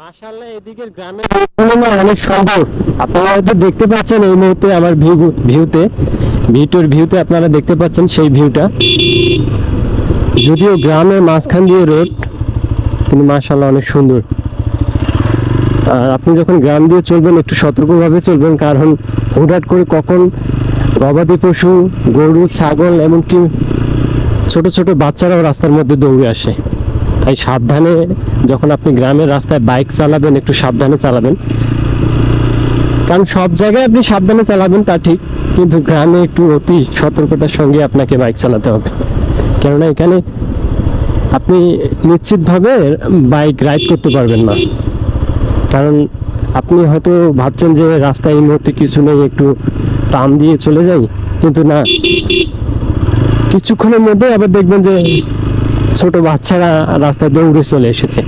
মাশাআল্লাহ, এদিকের গ্রামের তুলনা অনেক সুন্দর। আপনারা হয়তো দেখতে পাচ্ছেন এই মুহূর্তে আমার ভিউ, ভিউতে, ভিউটোর ভিউতে আপনারা দেখতে পাচ্ছেন সেই ভিউটা। যদিও গ্রামের মাঝখান দিয়ে রোড, কিন্তু মাশাআল্লাহ অনেক সুন্দর। আর আপনি যখন গ্রাম দিয়ে চলবেন, একটু সতর্কভাবে চলবেন, কারণ হুটহাট করে কখন গবাদি পশু, গরু, ছাগল, এমনকি ছোট ছোট বাচ্চারাও রাস্তার মধ্যে দৌড়ে আসে। তাই সাবধানে যখন আপনি গ্রামের রাস্তায় বাইক চালাবেন, একটু সাবধানে চালাবেন। কারণ সব জায়গায় আপনি সাবধানে চালাবেন, তা ঠিক। কিন্তু গ্রামে একটু অতি সতর্কতার সঙ্গে আপনাকে বাইক চালাতে হবে। কেননা এখানে আপনি নিশ্চিতভাবে বাইক রাইড করতে পারবেন না। কারণ আপনি হয়তো ভাবছেন যে রাস্তায় এই মুহূর্তে কিছু নেই, একটু টান দিয়ে চলে যাই। কিন্তু না। কিছুক্ষণের মধ্যে আবার দেখবেন যে ছোট বাচ্চারা রাস্তায় দৌড়ে চলে এসেছে।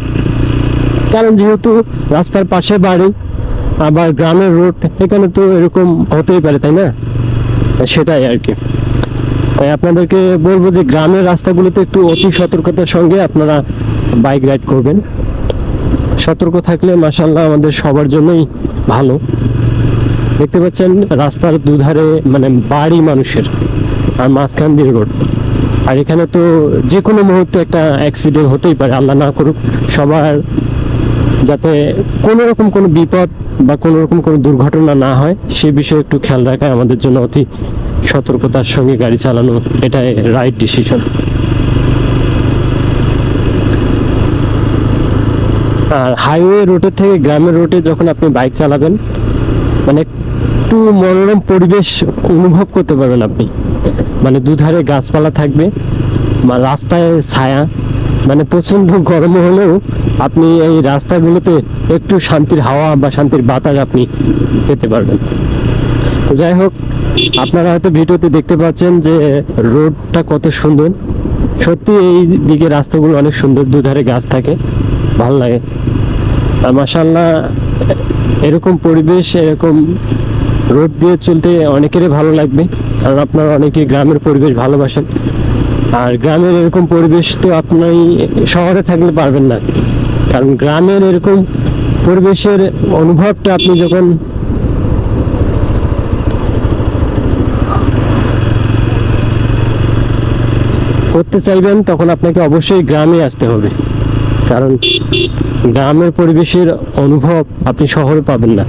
কারণ যেহেতু রাস্তার পাশে বাড়ি, আবার গ্রামের রোড, এখানে তো এরকম হতেই পারে, তাই না? সেটাই আর কি। তাই আপনাদেরকে বলব যে গ্রামের রাস্তাগুলোতে একটু অতি সতর্কতার সঙ্গে আপনারা বাইক রাইড করবেন। সতর্ক থাকলে মাসাল্লাহ আমাদের সবার জন্যই ভালো। দেখতে পাচ্ছেন রাস্তার দুধারে মানে বাড়ি মানুষের, আর মাঝখান দিয়ে রোড। আর এখানে তো যে কোনো মুহূর্তে একটা অ্যাক্সিডেন্ট হতেই পারে, আল্লাহ না করুক, সবার যাতে কোনো রকম কোনো বিপদ বা কোনো রকম কোনো দুর্ঘটনা না হয়, সে বিষয়ে একটু খেয়াল রাখা আমাদের জন্য অতি সতর্কতার সঙ্গে গাড়ি চালানো, এটাই রাইট ডিসিশন আর হাইওয়ে রোডের থেকে গ্রামের রোডে যখন আপনি বাইক চালাবেন মানে একটু মনোরম পরিবেশ অনুভব করতে পারবেন আপনি। মানে দুধারে গাছপালা থাকবে রাস্তায় ছায়া মানে প্রচণ্ড গরম হলেও আপনি এই রাস্তাগুলোতে একটু শান্তির হাওয়া বা শান্তির বাতাস আপনি পেতে পারবেন। তো যাই হোক, আপনারা হয়তো ভিডিওতে দেখতে পাচ্ছেন যে রোডটা কত সুন্দর। সত্যি এই দিকে রাস্তাগুলো অনেক সুন্দর, দুধারে গাছ থাকে, ভালো লাগে। আর মাসাল্লাহ এরকম পরিবেশ, এরকম রোড দিয়ে চলতে অনেকেরই ভালো লাগবে, কারণ আপনারা অনেকে গ্রামের পরিবেশ ভালোবাসেন। আর গ্রামের এরকম পরিবেশ তো আপনি শহরে থাকলে পারবেন না। কারণ গ্রামের এরকম পরিবেশের অনুভবটা আপনি যখন করতে চাইবেন, তখন আপনাকে অবশ্যই গ্রামে আসতে হবে। কারণ গ্রামের পরিবেশের অনুভব আপনি শহরে পাবেন না।